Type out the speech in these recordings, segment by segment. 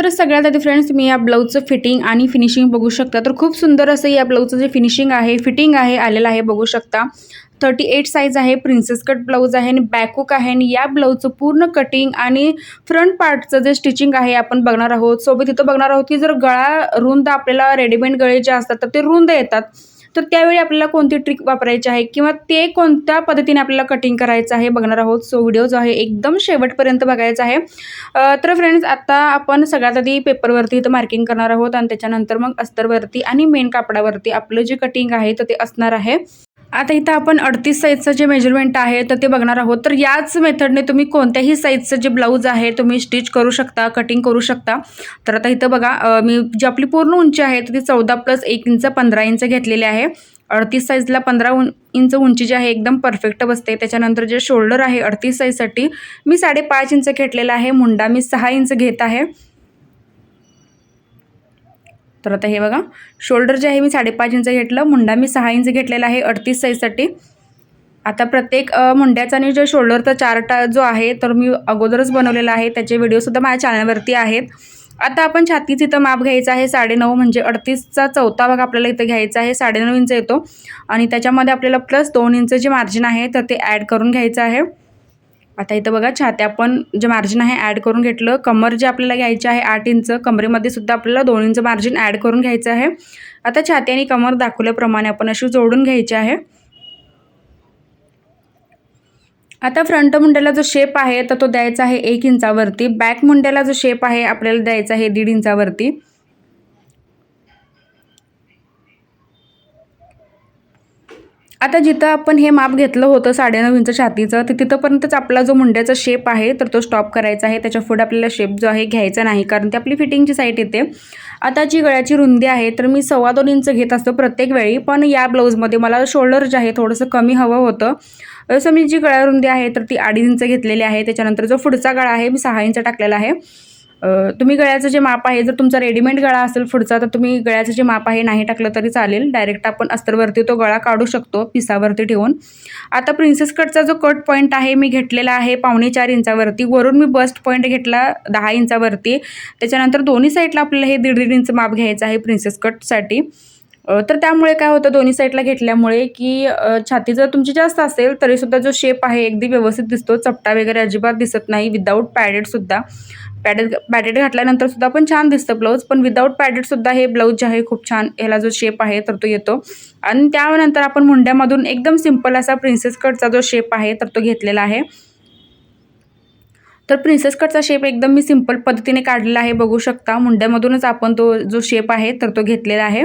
तर सगळ्यात आधी फ्रेंड्स मी या ब्लाऊजचं फिटिंग आणि फिनिशिंग बघू शकता. तर खूप सुंदर असं या ब्लाऊजचं जे फिनिशिंग आहे फिटिंग आहे आलेलं आहे बघू शकता. थर्टी एट साईज आहे प्रिन्सेस कट ब्लाऊज आहे आणि बॅकहुक आहे आणि या ब्लाऊजचं पूर्ण कटिंग आणि फ्रंट पार्टचं जे स्टिचिंग आहे आपण बघणार आहोत. सोबत इथं बघणार आहोत की जर गळा रुंद आपल्याला रेडीमेड गळे जे असतात तर ते रुंद येतात. तर त्यावेळी आपल्याला कोणती ट्रिक वापरायची आहे? किंवा ते कोणत्या पद्धतीने आपल्याला कटिंग करायचं आहे? बघणार आहोत. सो व्हिडिओ जो आहे एकदम शेवटपर्यंत बघायचा आहे. तर फ्रेंड्स आता आपण सगळ्यात आधी पेपरवरती इथं मार्किंग करणार आहोत. आणि त्याच्यानंतर मग अस्तरवरती आणि मेन कापडावरती आपलं जे कटिंग आहे तर ते असणार आहे. आता इथं आपण अडतीस साईजचं जे मेजरमेंट आहे तर ते बघणार आहोत. तर याच मेथडने तुम्ही कोणत्याही साईजचं जे ब्लाऊज आहे तुम्ही स्टिच करू शकता कटिंग करू शकता. तर आता इथं बघा मी जी आपली पूर्ण उंची आहे तर ती चौदा प्लस एक इंच पंधरा इंच घेतलेली आहे. अडतीस साईजला पंधरा उं इंच उंची जी आहे एकदम परफेक्ट बसते. त्याच्यानंतर जे शोल्डर आहे अडतीस साईजसाठी मी साडेपाच इंच घेतलेला आहे. मुंडा मी सहा इंच घेत आहे. तर आता हे बघा. शोल्डर जे आहे मी साडेपाच इंच घेतलं. मुंडा मी सहा इंच घेतलेला आहे अडतीस साईजसाठी आता प्रत्येक मुंड्याचा आणि जो शोल्डरचा चार्ट जो आहे तर मी अगोदरच बनवलेला आहे. त्याचे व्हिडिओसुद्धा माझ्या चॅनलवरती आहेत. आता आपण छातीचं इथं माप घ्यायचं आहे साडेनऊ म्हणजे अडतीसचा चौथा भाग आपल्याला इथं घ्यायचा आहे साडेनऊ इंच येतो. आणि त्याच्यामध्ये आपल्याला प्लस दोन इंच जे मार्जिन आहे तर ते ॲड करून घ्यायचं आहे. आता इथं बघा छात्या पण जे मार्जिन आहे ॲड करून घेतलं कमर जे आपल्याला घ्यायचे आहे आठ इंच कमरेमध्ये सुद्धा आपल्याला दोन इंच मार्जिन ॲड करून घ्यायचं आहे. आता छाती आणि कमर दाखवल्याप्रमाणे आपण अशी जोडून घ्यायची आहे. आता फ्रंट मुंड्याला जो शेप आहे तर तो द्यायचा आहे एक इंचावरती बॅक मुंड्याला जो शेप आहे आपल्याला द्यायचा आहे दीड इंचावरती आता जिथं आपण हे माप घेतलं होतं साडेनऊ इंच छातीचं तर तिथंपर्यंतच आपला जो मुंड्याचा शेप आहे तर तो स्टॉप करायचा आहे. त्याच्या पुढे आपल्याला शेप जो आहे घ्यायचा नाही. कारण ती आपली फिटिंगची साईट येते. आता जी गळ्याची रुंदी आहे तर मी सव्वा दोन इंच घेत असतो प्रत्येक वेळी. पण या ब्लाऊजमध्ये मला शोल्डर जे आहे थोडंसं कमी हवं होतं. जसं मी जी गळ्या रुंदी आहे तर ती अडीच इंच घेतलेली आहे. त्याच्यानंतर जो पुढचा गळा आहे मी सहा इंच टाकलेला आहे. तुम्ही गळ्याचं जे माप आहे जर तुमचा रेडीमेड गळा असेल पुढचा तर तुम्ही गळ्याचं जे माप आहे नाही टाकलं तरी चालेल. डायरेक्ट आपण अस्तरवरती तो गळा काढू शकतो पिसावरती ठेवून. आता प्रिन्सेस कटचा जो कट पॉईंट आहे मी घेतलेला आहे पावणे चार इंचावरती. वरून मी बस्ट पॉईंट घेतला दहा इंचावरती. त्याच्यानंतर दोन्ही साईडला आपल्याला हे दीड दीड इंच माप घ्यायचं आहे प्रिन्सेस कटसाठी तर त्यामुळे काय होतं दोन्ही साईडला घेतल्यामुळे की छाती जर तुमची जास्त असेल तरीसुद्धा जो शेप आहे अगदी व्यवस्थित दिसतो. चपटा वगैरे अजिबात दिसत नाही विदाऊट पॅडेडसुद्धा पॅडेड पॅडेड घातल्यानंतर सुद्धा पण छान दिसतं ब्लाऊज पण विदाऊट पॅडेडसुद्धा हे ब्लाऊज जे आहे खूप छान ह्याला जो शेप आहे तर तो येतो. आणि त्यानंतर आपण मुंड्यामधून एकदम सिंपल असा प्रिन्सेस कटचा जो शेप आहे तर तो घेतलेला आहे. तर प्रिन्सेस कटचा शेप एकदम मी सिंपल पद्धतीने काढलेला आहे बघू शकता. मुंड्यामधूनच आपण तो जो शेप आहे तर तो घेतलेला आहे.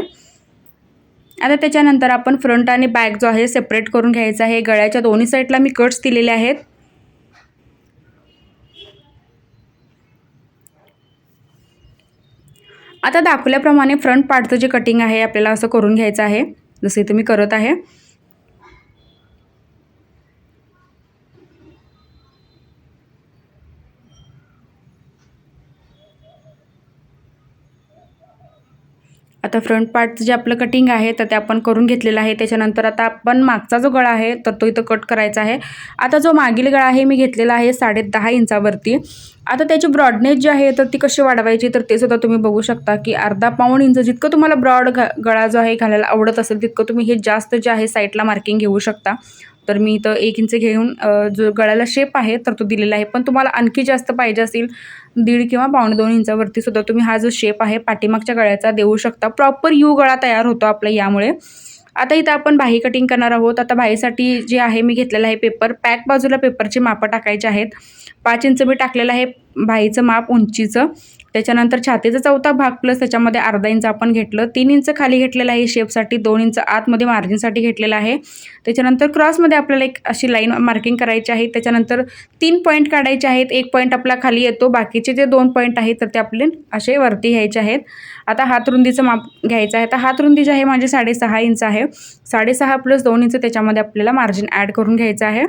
आता त्याच्यानंतर आपण फ्रंट आणि बॅक जो आहे सेपरेट करून घ्यायचा आहे. गळ्याच्या दोन्ही साईडला मी कट्स दिलेले आहेत. आता दाखवल्याप्रमाणे फ्रंट पार्टचं जे कटिंग आहे आपल्याला असं करून घ्यायचं आहे जसं इथं मी करत आहे. आता फ्रंट पार्टचं जे आपलं कटिंग आहे तर ते आपण करून घेतलेलं आहे. त्याच्यानंतर आता आपण मागचा जो गळा आहे तर तो इथं कट करायचा आहे. आता जो मागील गळा आहे मी घेतलेला आहे साडे दहा इंचावरती. आता त्याची ब्रॉडनेस जी आहे तर ती कशी वाढवायची तर ते सुद्धा तुम्ही बघू शकता की अर्धा पाऊण इंच जितकं तुम्हाला ब्रॉड घा गळा जो आहे घालायला आवडत असेल तितकं तुम्ही हे जास्त जे आहे साईडला मार्किंग घेऊ शकता. तर मी इथं एक इंच घेऊन जो गळ्याला शेप आहे तर तो दिलेला आहे. पण तुम्हाला आणखी जास्त पाहिजे असेल दीड किंवा पावणे दोन इंचावरती सुद्धा तुम्ही हा जो शेप आहे पाठीमागच्या गळ्याचा देऊ शकता. प्रॉपर यू गळा तयार होतो आपला यामुळे. आता इथं आपण बाही कटिंग करणार आहोत. आता बाहीसाठी जे आहे मी घेतलेलं आहे पेपर पॅक बाजूला पेपरचे मापं टाकायचे आहेत. पाच इंच मी टाकलेलं आहे बाहीचं माप उंचीचं. त्याच्यानंतर छातीचा चौथा भाग प्लस त्याच्यामध्ये अर्धा इंच आपण घेतलं. तीन इंच खाली घेतलेलं आहे शेपसाठी दोन इंच आतमध्ये मार्जिनसाठी घेतलेलं आहे. त्याच्यानंतर क्रॉसमध्ये आपल्याला एक अशी लाईन मार्किंग करायची आहे. त्याच्यानंतर तीन पॉईंट काढायचे आहेत. एक पॉईंट आपला खाली येतो. बाकीचे जे दोन पॉईंट आहेत तर ते आपले असे वरती घ्यायचे आहेत. आता हातरुंदीचं माप घ्यायचं आहे. तर हातरुंदी जी आहे माझी साडेसहा इंच आहे. साडेसहा प्लस दोन इंच त्याच्यामध्ये आपल्याला मार्जिन ॲड करून घ्यायचं आहे.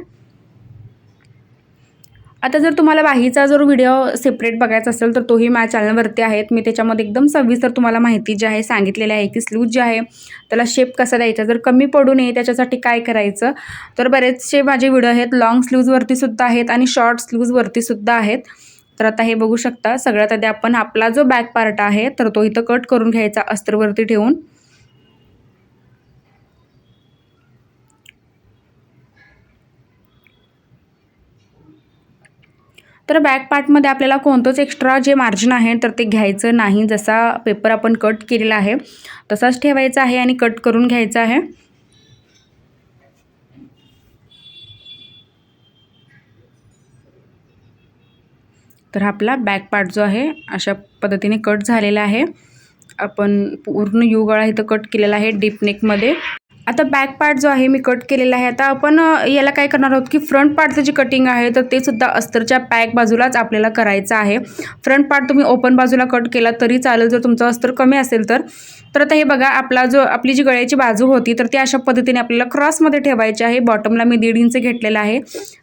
आता जर तुम्हाला बाहीचा जर व्हिडिओ सेपरेट बघायचा असेल तर तोही माझ्या चॅनलवरती आहेत. मी त्याच्यामध्ये एकदम सविस्तर तुम्हाला माहिती जी आहे सांगितलेली आहे की स्लूज जे आहे त्याला शेप कसा द्यायचा जर कमी पडू नये त्याच्यासाठी काय करायचं तर बरेचसे माझे व्हिडिओ आहेत. लॉंग स्लूजवरतीसुद्धा आहेत आणि शॉर्ट स्लूजवरतीसुद्धा आहेत. तर आता हे बघू शकता सगळ्यात आधी आपण आपला जो बॅक पार्ट आहे तर तो इथं कट करून घ्यायचा अस्तरवरती ठेवून. तर बॅक पार्टमध्ये आपल्याला कोणतंच एक्स्ट्रा जे मार्जिन आहे तर ते घ्यायचं नाही. जसा पेपर आपण कट केलेला आहे तसाच ठेवायचा आहे आणि कट करून घ्यायचा आहे. तर आपला बॅक पार्ट जो आहे अशा पद्धतीने कट झालेला आहे. आपण पूर्ण युगळा इथं कट केलेला आहे डीप नेकमध्ये आता बॅक पार्ट जो आहे मी कट केलेला आहे. आता आपण याला काय करणार आहोत की फ्रंट पार्टचं जे कटिंग आहे तर ते सुद्धा अस्तरच्या पॅक बाजूलाच आपल्याला करायचं आहे. फ्रंट पार्ट तुम्ही ओपन बाजूला कट केला तरी चालेल. जर तुमचं अस्तर कमी असेल तर. तर आता हे बघा आपला जो आपली जी गळ्याची बाजू होती तर ती अशा पद्धतीने आपल्याला क्रॉसमध्ये ठेवायची आहे. बॉटमला मी दीड इंच घेतलेलं आहे.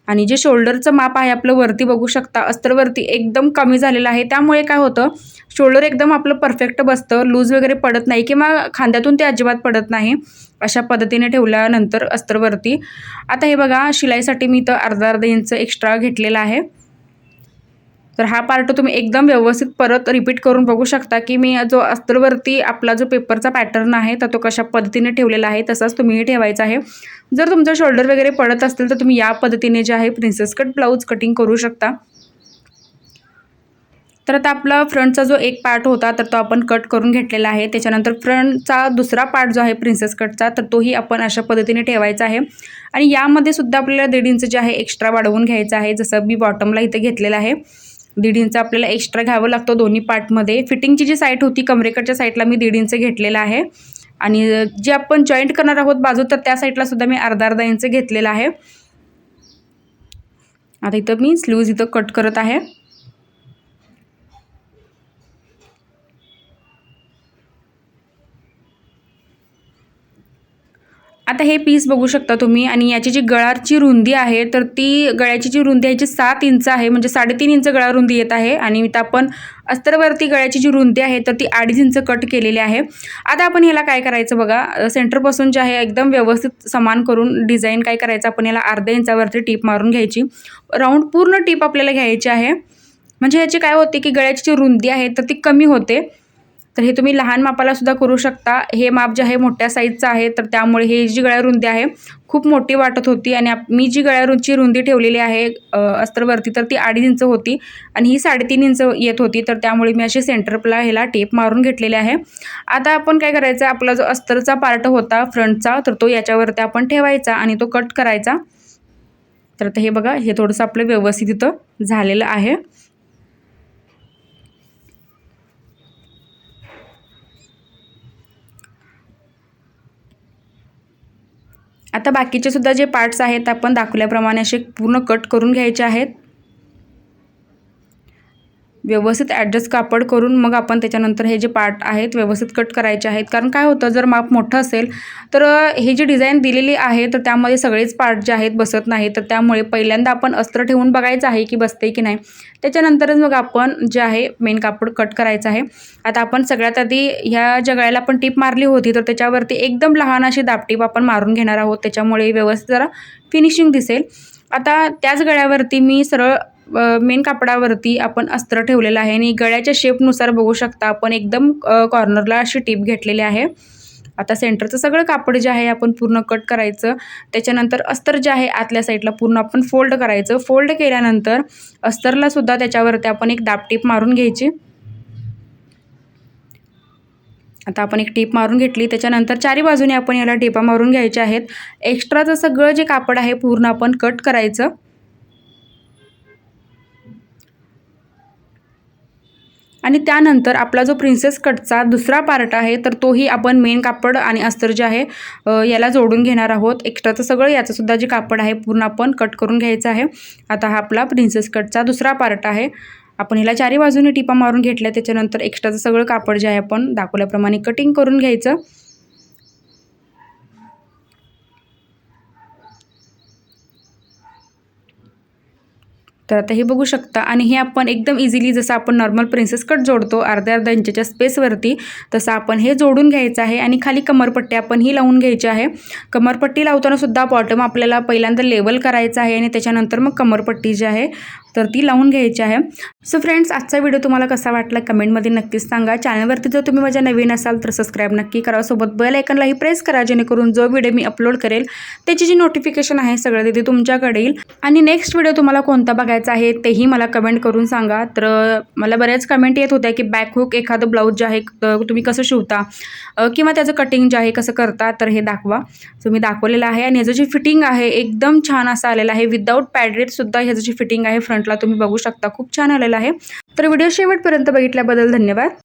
आणि जे शोल्डरचं माप आहे आपलं वरती बघू शकता अस्तरवरती एकदम कमी झालेलं आहे. त्यामुळे काय होतं शोल्डर एकदम आपलं परफेक्ट बसतं लूज वगैरे पडत नाही किंवा खांद्यातून ते अजिबात पडत नाही. अशा पद्धतीने ठेवल्यानंतर अस्तरवरती. आता हे बघा शिलाईसाठी मी इथं अर्धा अर्धा इंच एक्स्ट्रा घेतलेला आहे. तर हा पार्ट तुम्ही एकदम व्यवस्थित परत रिपीट करून बघू शकता की मी जो अस्तरवरती आपला जो पेपरचा पॅटर्न आहे तर तो कशा पद्धतीने ठेवलेला आहे तसाच तुम्हीही ठेवायचा आहे. जर तुमचं शोल्डर वगैरे पडत असतील तर तुम्ही या पद्धतीने जे आहे प्रिन्सेस कट ब्लाऊज कटिंग करू शकता. तर आता आपला फ्रंटचा जो एक पार्ट होता तर तो आपण कट करून घेतलेला आहे. त्याच्यानंतर फ्रंटचा दुसरा पार्ट जो आहे प्रिन्सेस कटचा तर तोही आपण अशा पद्धतीने ठेवायचा आहे. आणि यामध्ये सुद्धा आपल्याला दीड इंच जे आहे एक्स्ट्रा वाढवून घ्यायचं आहे. जसं मी बॉटमला इथे घेतलेलं आहे. दीड इंच आपल्याला एक्स्ट्रा घ्यावं लागतं दोन्ही पार्टमध्ये फिटिंगची जी साईट होती कमरेकडच्या साईडला मी दीड इंच घेतलेला आहे. आणि जे आपण जॉईंट करणार आहोत बाजू तर त्या साईडला सुद्धा मी अर्धा अर्धा इंच घेतलेला आहे. आता इथं मी स्लीव्ज इथं कट करत आहे. आता हे पीस बघू शकता तुम्ही. आणि याची जी गळाची रुंदी आहे तर ती गळ्याची जी रुंदी आहे जी सात इंच आहे म्हणजे साडेतीन इंच गळा रुंदी येत आहे. आणि इथं आपण अस्तरवरती गळ्याची जी रुंदी आहे तर ती अडीच इंच कट केलेली आहे. आता आपण याला काय करायचं बघा? सेंटरपासून जे आहे एकदम व्यवस्थित समान करून डिझाईन काय करायचं? आपण याला अर्ध्या इंचावरती टीप मारून घ्यायची. राऊंड पूर्ण टीप आपल्याला घ्यायची आहे. म्हणजे ह्याची काय होते की गळ्याची जी रुंदी आहे तर ती कमी होते. तर हे तुम्ही लहान मापाला सुद्धा करू शकता. हे माप जे आहे मोठ्या साईजचं आहे तर त्यामुळे हे जी गळ्या रुंदी आहे खूप मोठी वाटत होती आणि मी जी गळ्या रुंची रुंदी ठेवलेली आहे अस्तरवरती तर ती अडीच इंच होती आणि ही साडेतीन इंच येत होती. तर त्यामुळे मी अशी सेंटरला ह्याला टेप मारून घेतलेले आहे. आता आपण काय करायचं? आपला जो अस्तरचा पार्ट होता फ्रंटचा तर तो याच्यावरती आपण ठेवायचा आणि तो कट करायचा. तर हे बघा हे थोडंसं आपलं व्यवस्थित इथं झालेलं आहे. आता बाकीचे सुद्धा जे पार्ट्स आहेत आपण दाखवल्याप्रमाणे असे पूर्ण कट करून घ्यायचे आहेत. व्यवस्थित ॲडजस्ट कापड करून मग आपण त्याच्यानंतर हे जे पार्ट आहेत व्यवस्थित कट करायचे आहेत. कारण काय होतं जर माप मोठं असेल तर हे जी डिझाईन दिलेली आहे तर त्यामध्ये सगळेच पार्ट जे आहेत बसत नाही तर त्यामुळे पहिल्यांदा आपण अस्त्र ठेवून बघायचं आहे की बसते की नाही. त्याच्यानंतरच मग आपण जे आहे मेन कापड कट करायचं आहे. आता आपण सगळ्यात आधी ह्या जगळ्याला आपण टीप मारली होती तर त्याच्यावरती एकदम लहान अशी दापटीप आपण मारून घेणार आहोत. त्याच्यामुळे व्यवस्थित जरा फिनिशिंग दिसेल. आता त्याच गळ्यावरती मी सरळ मेन कापडावरती आपण अस्त्र ठेवलेलं आहे आणि गळ्याच्या शेपनुसार बघू शकता आपण एकदम कॉर्नरला अशी टीप घेतलेली आहे. आता सेंटरचं सगळं कापड जे आहे आपण पूर्ण कट करायचं. त्याच्यानंतर अस्तर जे आहे आतल्या साईडला पूर्ण आपण फोल्ड करायचं. फोल्ड केल्यानंतर अस्तरलासुद्धा त्याच्यावरती आपण एक दाबटीप मारून घ्यायची. आता आपण एक टीप मारून घेतली. त्याच्यानंतर चारी बाजूने आपण याला टिपा मारून घ्यायच्या आहेत. एक्स्ट्राचं सगळं जे कापड आहे पूर्ण आपण कट करायचं. आणि त्यानंतर आपला जो प्रिन्सेस कटचा दुसरा पार्ट आहे तर तोही आपण मेन कापड आणि अस्तर जे आहे याला जोडून घेणार आहोत. एक्स्ट्राचं सगळं याचंसुद्धा जे कापड आहे पूर्ण आपण कट करून घ्यायचं आहे. आता हा आपला प्रिन्सेस कटचा दुसरा पार्ट आहे. आपण ह्याला चारी बाजूने टिपा मारून घेतल्या त्याच्यानंतर एक्स्ट्राचं सगळं कापड जे आहे आपण दाखवल्याप्रमाणे कटिंग करून घ्यायचं. तर आता हे बघू शकता. आणि हे आपण एकदम इझिली जसं आपण नॉर्मल प्रिन्सेस कट जोडतो अर्ध्या अर्ध्या इंचच्या स्पेसवरती तसं आपण हे जोडून घ्यायचं आहे. आणि खाली कमरपट्टी आपण ही लावून घ्यायची आहे. कमरपट्टी लावताना सुद्धा बॉटम आपल्याला पहिल्यांदा लेवल करायचं आहे आणि त्याच्यानंतर मग कमरपट्टी जी आहे तर ती लावून घ्यायची आहे. सो फ्रेंड्स आजचा व्हिडिओ तुम्हाला कसा वाटला कमेंटमध्ये नक्कीच सांगा. चॅनलवरती जर तुम्ही माझ्या नवीन असाल तर सबस्क्राईब नक्की करा. सोबत बेल आयकनलाही प्रेस करा जेणेकरून जो व्हिडिओ मी अपलोड करेल त्याची जी नोटिफिकेशन आहे सगळं तिथे तुमच्याकडे येईल. आणि नेक्स्ट व्हिडिओ तुम्हाला कोणता बघायचा आहे तेही मला कमेंट करून सांगा. तर मला बऱ्याच कमेंट येत होत्या की बॅक हुक एखादं ब्लाऊज जे आहे तुम्ही कसं शिवता? किंवा त्याचं कटिंग जे आहे कसं करता? तर हे दाखवा. सो मी दाखवलेलं आहे. आणि ह्याचं जे फिटिंग आहे एकदम छान असं आलेलं आहे. विदाऊट पॅडरेटसुद्धा ह्याचं जी फिटिंग आहे फ्रंट फ्रंटला तुम्ही बघू शकता. खूप छान आलेला आहे. तर व्हिडिओ शेवटपर्यंत बघितल्याबद्दल धन्यवाद.